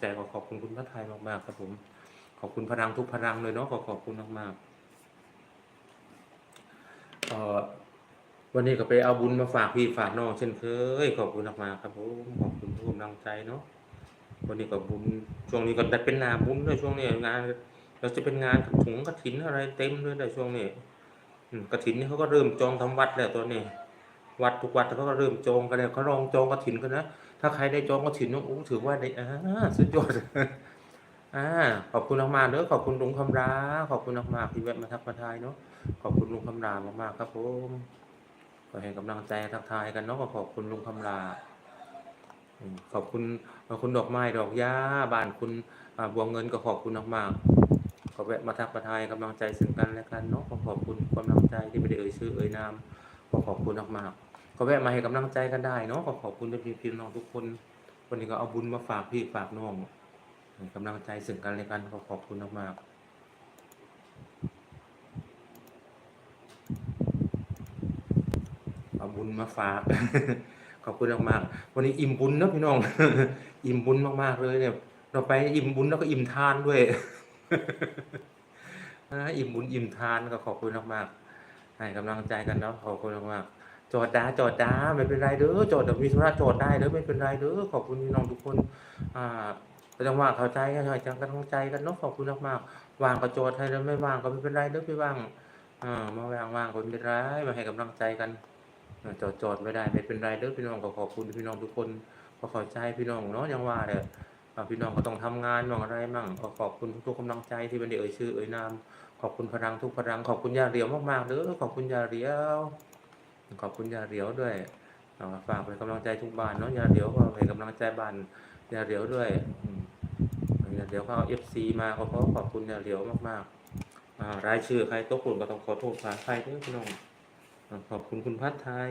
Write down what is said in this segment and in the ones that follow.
ใจขอขอบคุณคุณพระไทยมากๆครับผม ขอบคุณพลังทุกพลังเลยเนาะขอขอบคุณมากๆเอ่อวันนี้ก็ไปเอาบุญมาฝากพี่ฝากน้องเช่นเคย ขอบคุณมากๆครับผมขอบคุณทุกกำลังใจเนาะวันนี้ก็บุญช่วงนี้ก็ได้เป็นนาบุญด้วยช่วงนี้งาน เราจะเป็นงานถุงกระถินอะไรเต็มเลยในช่วงนี้กระถินนี่เขาก็เริ่มจองทำวัดแล้วตัวนี้ วัดทุกวัดเขาก็เริ่มจองกันแล้วเขาลองจองกระถินกันนะ ถ้าใครได้จองกระถินโอ้ถือว่าได้อ่าสุดยอดอ่าขอบคุณมากๆเด้อขอบคุณลุงคำราขอบคุณมากๆที่แวะมาทักมาทายเนาะขอบคุณลุงคำรามากๆครับผมก็ให้กำลังใจทักทายกันเนาะก็ขอบคุณลุงคำราขอบคุณขอบคุณดอกไม้ดอกหญ้าบ้านคุณบัวเงินก็ขอบคุณมากๆก็แวะมาทักมาทายกำลังใจซึ่งกันและกันเนาะก็ขอบคุณกำลังใจที่ไม่ได้เอ่ยชื่อเอ่ยนามก็ขอบคุณมากๆ ก็แวะมาให้กำลังใจกันได้เนาะก็ขอบคุณพี่พี่น้องทุกคน วันนี้ก็เอาบุญมาฝากพี่ฝากน้องให้กำลังใจซึ่งกันและกันขอขอบคุณมากๆเอาบุญมาฝากขอบคุณมากๆวันนี้อิ่มบุญนะพี่น้อง อิ่มบุญมากๆเลยเนี่ย เราไปอิ่มบุญแล้วก็อิ่มทานด้วยอิ่มบุญอิ่มทานก็ขอบคุณมากๆให้กำลังใจกันเนาะขอบคุณมากๆ จอดดาจอดดาไม่เป็นไรเด้อจอดเดี๋ยวมีธุระจอดได้เด้อไม่เป็นไรเด้อขอบคุณพี่น้องทุกคน อ่าก็ต้องว่างเข้าใจกันหน่อยจังกันเข้าใจกันเนาะขอบคุณมากๆวางก็โจทย์ให้แล้วไม่วางก็ไม่เป็นไรเด้อพี่ว่างอ่ามาวางวางก็ไม่เป็นไรมาให้กำลังใจกันเออโจทย์โจทย์ไม่ได้ไม่เป็นไรเด้อพี่น้องก็ขอบคุณพี่น้องทุกคนก็ข้าใจพี่น้องเนาะยังว่าเลยอ่าพี่น้องก็ต้องทำงานบ้างอะไรบ้างก็ขอบคุณทุกๆกำลังใจที่มันได้เอ่ยชื่อเอ่ยนามขอบคุณพลังทุกพลังขอบคุณยาเหลียวมากๆเด้อขอบคุณยาเหลียว ขอบคุณยาเหลียวด้วยฝากเป็นกำลังใจทุกบ้านเนาะยาเหลียวก็เป็นกำลังใจบ้านยาเหลียวด้วยอืมเดี๋ยวก็เอฟซีมาก็ขอขอบคุณเนี่ยเหลียวมากๆรายชื่อใครตกหล่นก็ต้องขอโทษภาใครด้วยพี่น้องขอบคุณคุณพัฒไทย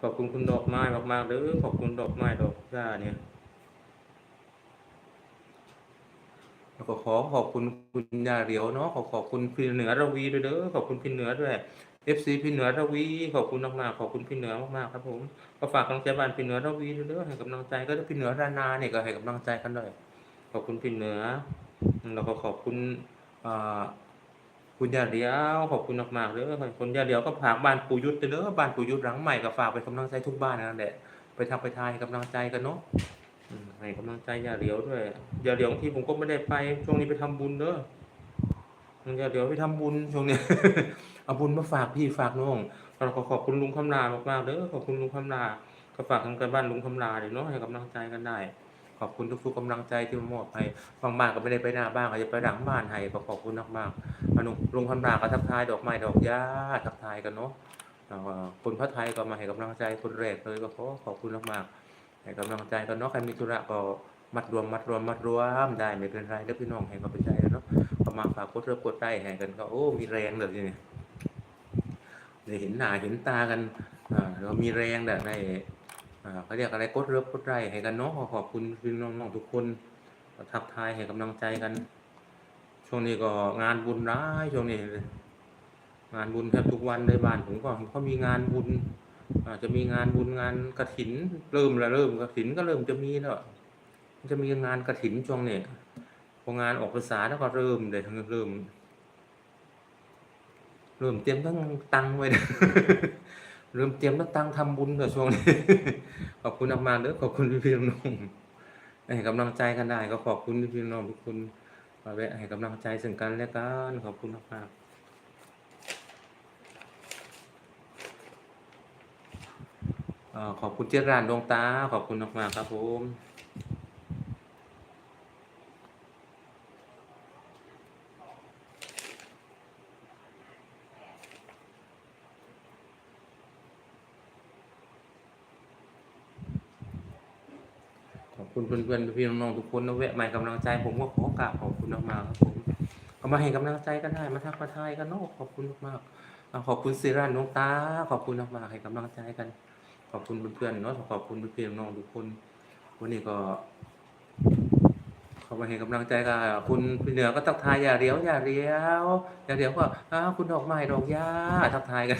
ขอบคุณคุณดอกไม้มากๆเด้อขอบคุณดอกไม้ดอกหญ้าเนี่ย แล้ว ก็ขอขอบคุณคุณยาเหลียวเนาะขอขอบคุณพี่เหนือระวีด้วยเด้อขอบคุณพี่เหนือด้วย FC พี่เหนือระวีขอบคุณมากๆขอบคุณพี่เหนือมากๆครับผมก็ฝากกำลังใจบ้านพี่เหนือระวีด้วยเด้อให้กำลังใจก็พี่เหนือรานาเนี่ยก็ให้กำลังใจกันด้วยขอบคุณพี่เหนือแล้วก็ขอบคุณอ่าคุณยาเหลียวขอบคุณมากๆเด้อคุณยาเหลียวก็ฝากบ้านปู่ยุทธเด้อบ้านปู่ยุทธหลังใหม่ก็ฝากเป็นกำลังใจทุกบ้านนั่นแหละไปทำไปทายกำลังใจกันเนาะ ให้กำลังใจยาเหลียวด้วยยาเหลียวทีผมก็ไม่ได้ไปช่วงนี้ไปทำบุญเด้อยาเหลียวไปทำบุญช่วงนี้เอาบุญมาฝากพี่ฝากน้องเราขอขอบคุณลุงคำลามากๆเด้อขอบคุณลุงคำลาก็ฝากทางการบ้านลุงคำลาเดี๋ยวเนาะให้กำลังใจกันได้ ขอบคุณทุกๆกำลังใจที่มามอบให้บางบ้านก็ไม่ได้ไปหน้าบ้านก็จะไปหลังบ้านให้ก็ขอบคุณมากๆอนุลุงคำลาก็ทักทายดอกไม้ดอกหญ้าทักทายกันเนาะคนพระไทยก็มาให้กำลังใจคนแรกเลยก็ขอขอบคุณมากๆ ให้กำลังใจกันเนาะใครมีธุระก็มัดรวมมัดรวมมัดรวมได้ไม่เป็นไรเด้อพี่น้องให้กำลังใจกันเนาะก็มาฝากกดเริ่กดได้ให้กันก็โอ้มีแรงเลยทีนี้ได้เห็นหน้าเห็นตากันอ่าเรามีแรงแบบในอ่าเขาเรียกอะไรกดเริ่กดได้ให้กันเนาะขอขอบคุณพี่น้องๆทุกคนทักทายให้กำลังใจกัน ช่วงนี้ก็งานบุญร้ายช่วงนี้งานบุญแทบทุกวันเลยบ้านผมก็เขามีงานบุญ อาจจะมีงานบุญงานกระถิน เริ่มแล้วเริ่มกระถินก็เริ่มจะมีแล้วจะมีงานกระถินช่วงนี้พองานออกภาษาแล้วก็เริ่มเลยทั้งเริ่ม เริ่มเตรียมตั้งตังไว้นะเริ่มเตรียมตั้งตังทำบุญกับช่วงนี้ขอบคุณมากๆเด้อขอบคุณพี่ๆน้องๆให้กำลังใจกันได้ ก็ขอบคุณพี่ๆน้องทุกคนมาแวะให้กำลังใจซึ่งกันและกันขอบคุณมากๆ เอ่อ ขอบคุณเจรานดวงตา ขอบคุณมากๆครับผมขอบคุณเพื่อนๆพี่น้องๆทุกคนนะแวะมาให้กำลังใจ ผมก็ขอกราบขอบคุณมากๆครับผมก็มาให้กำลังใจกันได้มาทักมาทายกันเนาะขอบคุณมากๆขอบคุณเจรานดวงตา ขอบคุณมากๆให้กำลังใจกัน ขอบคุณเพื่อนๆเนาะขอบคุณเพื่อนๆน้องทุกคนวันนี้ก็เขามาให้กำลังใจกับคุณพี่เหนือก็ทักทายอย่าเลี้ยวอย่าเลี้ยวอย่าเลี้ยวก็อ้าคุณดอกไม้ดอกหญ้าทักทายกัน